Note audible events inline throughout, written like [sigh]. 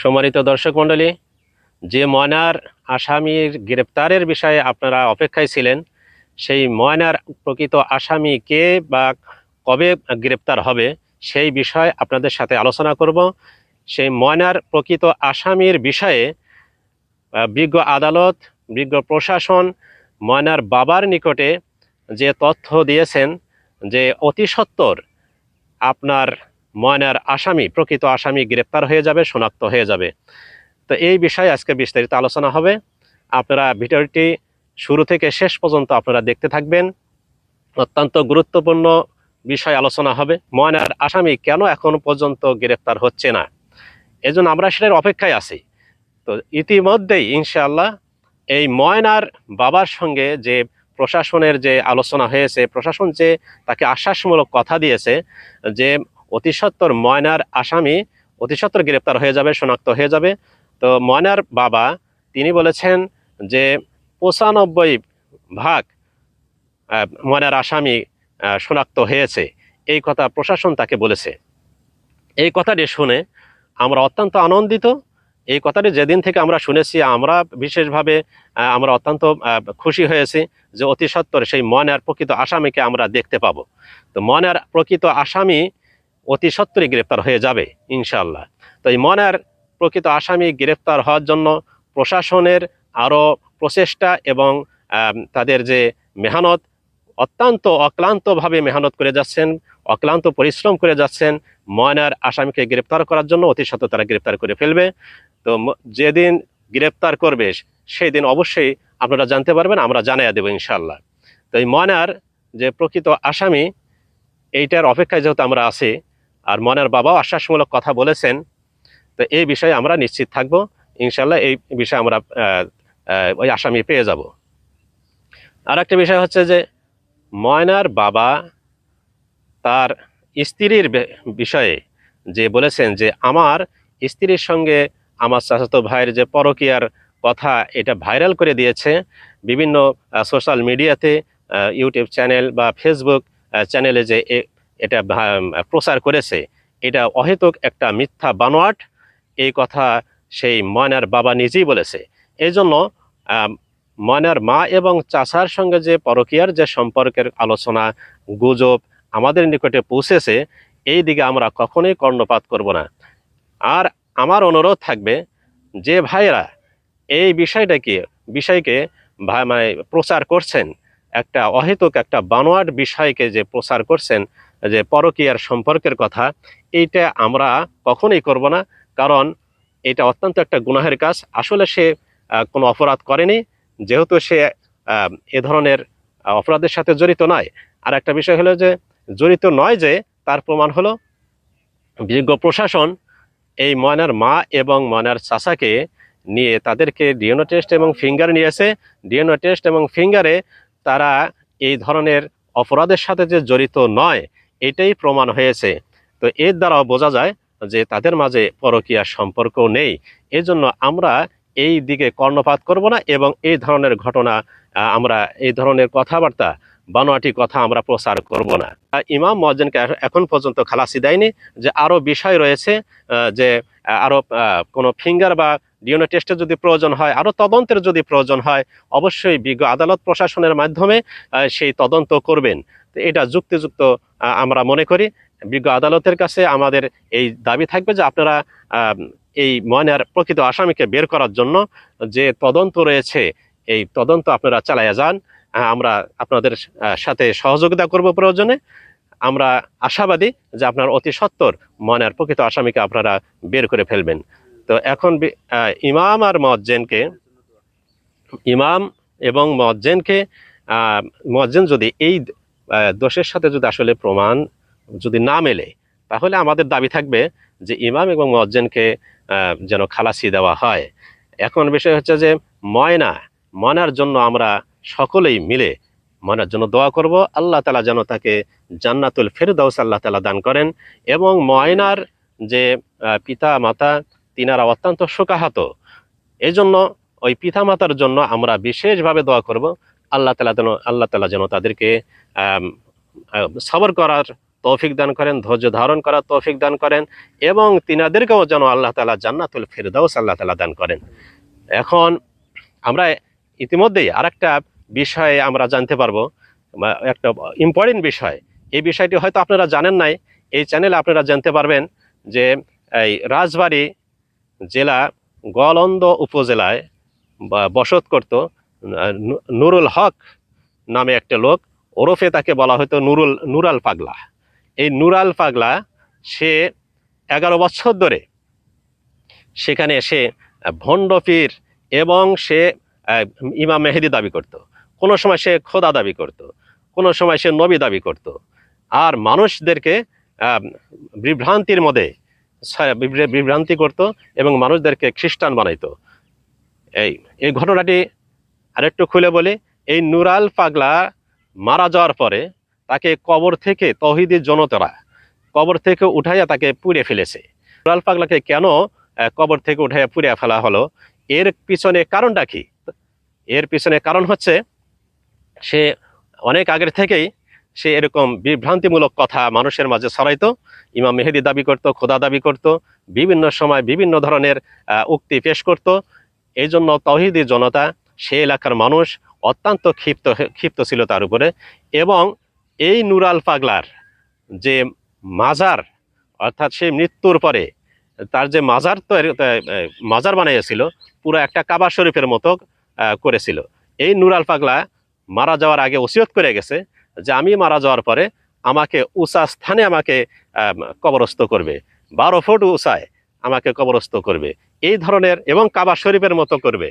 সম্মানিত দর্শক মণ্ডলী, যে ময়নার আসামির গ্রেপ্তারের বিষয়ে আপনারা অপেক্ষায় ছিলেন, সেই ময়নার প্রকৃত আসামি কে বা কবে গ্রেপ্তার হবে, সেই বিষয়ে আপনাদের সাথে আলোচনা করব। সেই ময়নার প্রকৃত আসামির বিষয়ে বিজ্ঞ আদালত, বিজ্ঞ প্রশাসন, ময়নার বাবার নিকটে যে তথ্য দিয়েছেন যে অতি আপনার ময়নার আসামি, প্রকৃত আসামি গ্রেপ্তার হয়ে যাবে, শনাক্ত হয়ে যাবে। তো এই বিষয়ে আজকে বিস্তারিত আলোচনা হবে। আপনারা ভিডিওটি শুরু থেকে শেষ পর্যন্ত আপনারা দেখতে থাকবেন। অত্যন্ত গুরুত্বপূর্ণ বিষয় আলোচনা হবে। ময়নার আসামি কেন এখন পর্যন্ত গ্রেপ্তার হচ্ছে না? এজন্য আমরা সেটার অপেক্ষায় আছি। তো ইতিমধ্যেই ইনশাআল্লাহ এই ময়নার বাবার সঙ্গে যে প্রশাসনের যে আলোচনা হয়েছে, প্রশাসন যে তাকে আশ্বাসমূলক কথা দিয়েছে যে অতি সত্বর ময়নার আসামি অতি সত্বর গ্রেপ্তার হয়ে যাবে, শনাক্ত হয়ে যাবে। তো ময়নার বাবা, তিনি বলেছেন যে পঁচানব্বই ভাগ ময়নার আসামি শনাক্ত হয়েছে। এই কথা প্রশাসন তাকে বলেছে। এই কথাটি শুনে আমরা অত্যন্ত আনন্দিত। এই কথাটি যেদিন থেকে আমরা শুনেছি, আমরা বিশেষভাবে আমরা অত্যন্ত খুশি হয়েছি যে অতি সত্বর সেই ময়নার প্রকৃত আসামিকে আমরা দেখতে পাবো। তো ময়নার প্রকৃত আসামি অতি সত্বরই গ্রেপ্তার হয়ে যাবে, ইনশাআল্লাহ। তো এই ময়নার প্রকৃত আসামি গ্রেপ্তার হওয়ার জন্য প্রশাসনের আরও প্রচেষ্টা এবং তাদের যে মেহনত, অত্যন্ত অক্লান্তভাবে মেহনত করে যাচ্ছেন, অক্লান্ত পরিশ্রম করে যাচ্ছেন, ময়নার আসামিকে গ্রেপ্তার করার জন্য অতি সত্ত্ব তারা গ্রেপ্তার করে ফেলবে। তো যেদিন গ্রেপ্তার করবে সেই দিন অবশ্যই আপনারা জানতে পারবেন, আমরা জানাইয়া দেবো ইনশাল্লাহ তো এই ময়নার যে প্রকৃত আসামি, এইটার অপেক্ষায় যেহেতু আমরা আছি আর ময়নার বাবাও আশ্বাসমূলক কথা বলেছেন। তো এই বিষয়ে আমরা নিশ্চিত থাকব। ইনশাল্লাহ এই বিষয়ে আমরা ওই আসামি পেয়ে যাব। আর একটা বিষয় হচ্ছে যে, ময়নার বাবা তার স্ত্রীর বিষয়ে যে বলেছেন যে, আমার স্ত্রীর সঙ্গে আমার চাচাতো ভাইয়ের যে পরকীয়ার কথা এটা ভাইরাল করে দিয়েছে। বিভিন্ন সোশ্যাল মিডিয়াতে ইউটিউব চ্যানেল বা ফেসবুক চ্যানেলে যে এটা প্রচার করেছে। এটা অহেতুক একটা মিথ্যা বানোয়াট, এই কথা সেই ময়নার বাবা নিজেই বলেছে। এই জন্য ময়নার মা এবং চাচার সঙ্গে যে পরকীয়ার যে সম্পর্কের আলোচনা, গুজব আমাদের নিকটে পৌঁছেছে, এই দিকে আমরা কখনোই কর্ণপাত করব না। আর আমার অনুরোধ থাকবে যে ভাইয়েরা, এই বিষয়টাকে বিষয়কে ভা- মানে প্রচার করছেন, একটা অহেতুক একটা বানোয়াট বিষয়কে যে প্রচার করছেন যে পরকীয়ার সম্পর্কের কথা, এইটা আমরা কখনোই করব না। কারণ এটা অত্যন্ত একটা গুনাহের কাজ। আসলে সে কোনো অপরাধ করেনি। যেহেতু সে এ ধরনের অপরাধের সাথে জড়িত নয়। আর একটা বিষয় হলো যে, জড়িত নয় যে, তার প্রমাণ হলো বিজ্ঞ প্রশাসন এই ময়নার মা এবং ময়নার চাচাকে নিয়ে তাদেরকে ডিএনও টেস্ট এবং ফিঙ্গার নিয়েছে। ডিএনও টেস্ট এবং ফিঙ্গারে তারা এই ধরনের অপরাধের সাথে যে জড়িত নয় এটাই প্রমাণ হয়েছে। তো এর দ্বারাও বোঝা যায় যে তাদের মাঝে পরকীয়ার সম্পর্ক নেই। এজন্য আমরা এই দিকে কর্ণপাত করব না এবং এই ধরনের ঘটনা আমরা এই ধরনের কথাবার্তা, বানোয়াটি কথা আমরা প্রচার করব না। ইমাম মজ্জেনকে এখন পর্যন্ত খালাসি দেয়নি যে আরও বিষয় রয়েছে যে আরও কোনো ফিঙ্গার বা ডিএনএ টেস্টের যদি প্রয়োজন হয়, আরও তদন্তের যদি প্রয়োজন হয়, অবশ্যই বিজ্ঞ আদালত প্রশাসনের মাধ্যমে সেই তদন্ত করবেন। এটা যুক্তিযুক্ত আমরা মনে করি। বিজ্ঞ আদালতের কাছে আমাদের এই দাবি থাকবে যে আপনারা এই ময়নার প্রকৃত আসামিকে বের করার জন্য যে তদন্ত রয়েছে, এই তদন্ত আপনারা চালাইয়া যান। আমরা আপনাদের সাথে সহযোগিতা করব প্রয়োজনে। আমরা আশাবাদী যে আপনার অতি সত্বর ময়নার প্রকৃত আসামিকে আপনারা বের করে ফেলবেন। তো এখন ইমাম আর মজ্জেনকে ইমাম এবং মজ্জেনকে মজ্জেন যদি এই দোষের সাথে যদি আসলে প্রমাণ যদি না মেলে, তাহলে আমাদের দাবি থাকবে যে ইমাম এবং মজ্জেনকে যেন খালাসি দেওয়া হয়। এখন বিষয় হচ্ছে যে ময়না, ময়নার জন্য আমরা সকলেই মিলে ময়নার জন্য দোয়া করব। আল্লাহ তালা যেন তাকে জান্নাতুল ফেরদাউস আল্লাহ তালা দান করেন এবং ময়নার যে পিতা মাতা তিনারা অত্যন্ত শোকাহত। এই জন্য ওই পিতা মাতার জন্য আমরা বিশেষভাবে দোয়া করব। আল্লাহ তালা যেন, আল্লাহ তালা যেন তাদেরকে সবর করার তৌফিক দান করেন, ধৈর্য ধারণ করার তৌফিক দান করেন এবং তিনাদেরকেও যেন আল্লাহ তালা জান্নাতুল ফেরদাউস আল্লাহ তালা দান করেন। এখন আমরা ইতিমধ্যেই আরেকটা বিষয়ে আমরা জানতে পারব একটা ইম্পর্টেন্ট বিষয়। এই বিষয়টি হয়তো আপনারা জানেন নাই, এই চ্যানেলে আপনারা জানতে পারবেন যে এই রাজবাড়ি জেলা গলন্দ উপজেলায় বসত করত নুরুল হক নামে একটা লোক ওরফে তাকে বলা হতো নুরুল নুরাল পাগলা। এই নুরাল পাগলা সে এগারো বছর ধরে সেখানে এসে আহ, ভণ্ডপীর এবং সে ইমাম মেহেদি দাবি করত। কোনো সময় সে খোদা দাবি করত কোনো সময় সে নবী দাবি করত। আর মানুষদেরকে বিভ্রান্তির মধ্যে বিভ্রান্তি করত এবং মানুষদেরকে খ্রিস্টান বানাইতো। এই এই ঘটনাটি আরেকটু খুলে বলি, এই নুরাল পাগলা মারা যাওয়ার পরে তাকে কবর থেকে তহিদি জনতারা কবর থেকে উঠাইয়া তাকে পুড়ে ফেলেছে। নুরাল পাগলাকে কেন কবর থেকে উঠাইয়া পুড়িয়ে ফেলা হলো? এর পিছনে কারণটা কি? এর পিছনে কারণ হচ্ছে, সে অনেক আগের থেকেই সে এরকম বিভ্রান্তিমূলক কথা মানুষের মাঝে ছড়াইতো। ইমাম মেহেদি দাবি করত, খোদা দাবি করত, বিভিন্ন সময় বিভিন্ন ধরনের উক্তি পেশ করত। এই জন্য তহিদি জনতা সে এলাকার মানুষ অত্যন্ত ক্ষিপ্ত ক্ষিপ্ত ছিল তার উপরে এবং এই নুরাল পাগলার যে মাজার, অর্থাৎ সে মৃত্যুর পরে তার যে মাজার তৈরি মাজার বানিয়েছিল, পুরো একটা কাবা শরীফের মতো করেছিল। এই নুরাল পাগলা মারা যাওয়ার আগে ওসিয়ত করে গেছে যে আমি মারা যাওয়ার পরে আমাকে উঁচা স্থানে আমাকে কবরস্থ করবে। বারো ফুট উঁচায় আমাকে কবরস্থ করবে। এই ধরনের এবং কাবা শরীফের মতো করবে।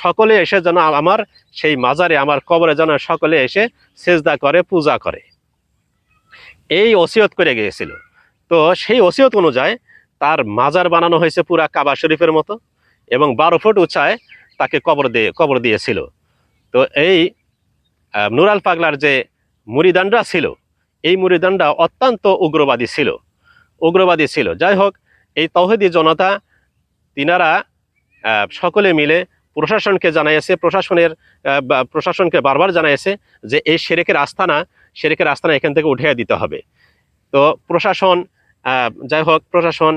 সকলে এসে যেন আমার সেই মাজারে, আমার কবরে যেন সকলে এসে সেজদা করে, পূজা করে। এই ওসিয়ত করে গিয়েছিল। তো সেই ওসিয়ত অনুযায়ী তার মাজার বানানো হয়েছে পুরা কাবা শরীফের মতো এবং বারো ফুট উঁচায় তাকে কবর দিয়ে, কবর দিয়েছিল। তো এই নুরাল পাগলার যে মুরিদানরা ছিল, এই মুরিদানরা অত্যন্ত উগ্রবাদী ছিল। উগ্রবাদী ছিল। যাই হোক, এই তৌহিদি জনতা তিনারা সকলে মিলে প্রশাসনকে জানাইছে প্রশাসনের প্রশাসনকে বারবার জানাইছে যে এই সেরেকের আস্থানা সেরেকের আস্থানা এখান থেকে উঠিয়ে দিতে হবে। তো প্রশাসন যাই হোক, প্রশাসন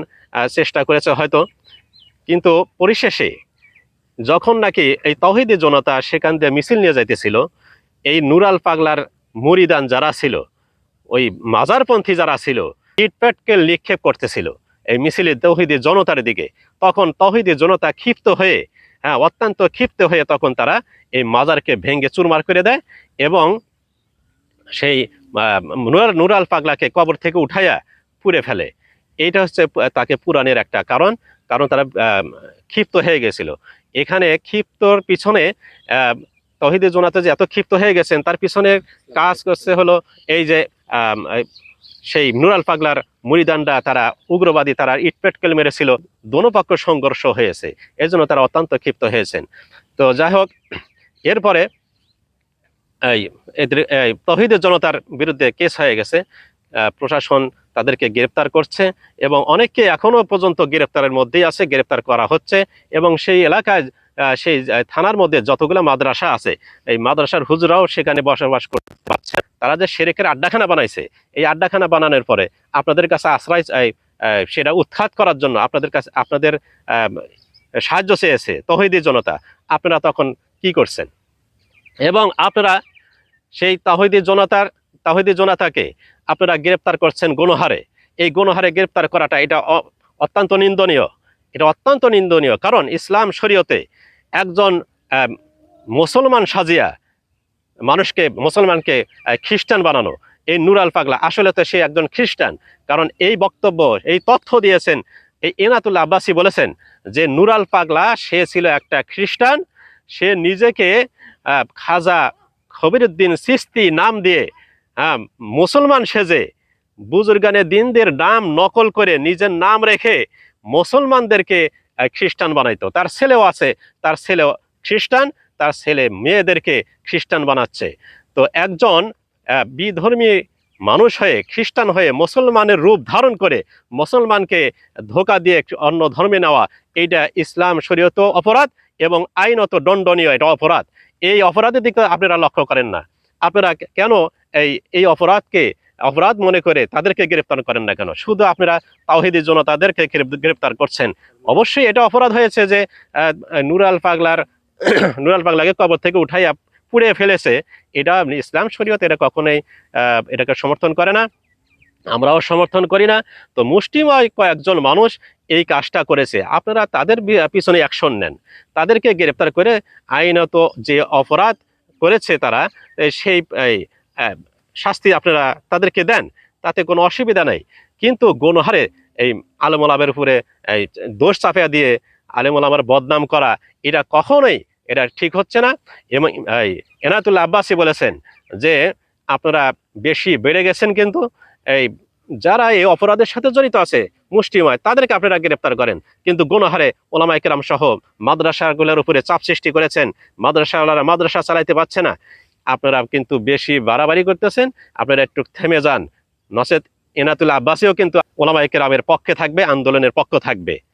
চেষ্টা করেছে হয়তো। কিন্তু পরিশেষে যখন নাকি এই তহিদি জনতা সেখান দিয়ে মিছিল নিয়ে যাইতেছিল, এই নুরাল পাগলার মুরিদান যারা ছিল, ওই মাজারপন্থী যারা ছিল ইটপ্যাটকে নিক্ষেপ করতেছিল এই মিছিলে তহিদি জনতার দিকে। তখন তহিদি জনতা ক্ষিপ্ত হয়ে হ্যাঁ অত্যন্ত ক্ষিপ্ত হয়ে তখন তারা এই মাজারকে ভেঙে চুরমার করে দেয় এবং সেই নুরাল নুরাল পাগলাকে কবর থেকে উঠাইয়া পুড়ে ফেলে। এইটা হচ্ছে তাকে পুরাণের একটা কারণ কারণ তারা ক্ষিপ্ত হয়ে গেছিল। এখানে ক্ষিপ্তর পিছনে তহিদে জোনাতে যে এত ক্ষিপ্ত হয়ে গেছেন, তার পিছনে কাজ করছে হলো এই যে সেই নুরাল পাগলার মুড়িদান্ডা তারা উগ্রবাদী তারা ইটপেটকেল মেরেছিল, দোনো পক্ষ সংঘর্ষ হয়েছে। এর জন্য তারা অত্যন্ত ক্ষিপ্ত হয়েছেন। তো যাই হোক, এরপরে এই তহিদের জনতার বিরুদ্ধে কেস হয়ে গেছে। প্রশাসন তাদেরকে গ্রেপ্তার করছে এবং অনেককে এখনও পর্যন্ত গ্রেপ্তারের মধ্যেই আছে, গ্রেপ্তার করা হচ্ছে এবং সেই এলাকায় সেই থানার মধ্যে যতগুলো মাদ্রাসা আছে, এই মাদ্রাসার হুজরাও সেখানে বসবাস করতে পারছে। তারা যে সেরেকের আড্ডাখানা বানাইছে, এই আড্ডাখানা বানানোর পরে আপনাদের কাছে আশ্রয় সেটা উৎখাত করার জন্য আপনাদের কাছে, আপনাদের সাহায্য চেয়েছে তহিদি জনতা, আপনারা তখন কি করছেন? এবং আপনারা সেই তাহিদি জনতার, তাহিদি জনতাকে আপনারা গ্রেপ্তার করছেন গণহারে। এই গণহারে গ্রেপ্তার করাটা এটা অত্যন্ত নিন্দনীয়। এটা অত্যন্ত নিন্দনীয়। কারণ ইসলাম শরীয়তে একজন মুসলমান সাজিয়া মানুষকে, মুসলমানকে খ্রিস্টান বানানো। এই নুরাল পাগলা আসলে তো সে একজন খ্রিস্টান। কারণ এই বক্তব্য, এই তথ্য দিয়েছেন, এই এনাতুল্লাহ আব্বাসী বলেছেন যে নুরাল পাগলা সে ছিল একটা খ্রিস্টান। সে নিজেকে খাজা খবিরুদ্দিন সিস্তি নাম দিয়ে মুসলমান সেজে, বুজুর্গানে দিনদের নাম নকল করে নিজের নাম রেখে মুসলমানদেরকে খ্রিস্টান বানাইতো। তার ছেলেও আছে, তার ছেলেও খ্রিস্টান। তার ছেলে মেয়েদেরকে খ্রিস্টান বানাচ্ছে। তো একজন বিধর্মী মানুষ হয়ে, খ্রিস্টান হয়ে মুসলমানের রূপ ধারণ করে মুসলমানকে ধোকা দিয়ে অন্য ধর্মে নেওয়া, এইটা ইসলাম শরীয়ত অপরাধ এবং আইনত দণ্ডনীয় এটা অপরাধ। এই অপরাধের দিকে আপনারা লক্ষ্য করেন না। আপনারা কেন এই এই অপরাধকে, অপরাধ মনে করে তাদেরকে গ্রেপ্তার করেন না কেন? শুধু আপনারা তাওহিদের জন্য তাদেরকে গ্রেপ- গ্রেপ্তার করছেন। অবশ্যই এটা অপরাধ হয়েছে যে নুরাল পাগলার [coughs] নুরাল পাগলাকে কবর থেকে উঠাইয়া পুড়ে ফেলেছে। এটা ইসলাম শরীয়ত, এটা কখনোই এটাকে সমর্থন করে না। আমরাও সমর্থন করি না। তো মুষ্টিময় কয়েকজন মানুষ এই কাজটা করেছে। আপনারা তাদের পিছনে অ্যাকশন নেন। তাদেরকে গ্রেপ্তার করে আইনত যে অপরাধ করেছে তারা সেই শাস্তি আপনারা তাদেরকে দেন। তাতে কোনো অসুবিধা নেই। কিন্তু গণহারে এই আলমোলামের উপরে, এই দোষ চাপিয়া দিয়ে আলেমোলামার বদনাম করা, এটা কখনোই এটা ঠিক হচ্ছে না। এবং, এই এনাতুল্লাহ আব্বাসি বলেছেন যে, আপনারা বেশি বেড়ে গেছেন কিন্তু, এই, যারা এই অপরাধের সাথে জড়িত আছে মুষ্টিময় তাদেরকে আপনারা গ্রেপ্তার করেন। কিন্তু গণহারে ওলামাই কেরাম সহ মাদ্রাসাগুলোর উপরে চাপ সৃষ্টি করেছেন। মাদ্রাসাওয়ালারা মাদ্রাসা চালাইতে পারছে না। আপনারা কিন্তু বেশি বাড়াবাড়ি করতেছেন। আপনারা একটু থেমে যান। নচেত এনাতুল আব্বাসীও কিন্তু ওলামাই কেরামের পক্ষে থাকবে, আন্দোলনের পক্ষ থাকবে।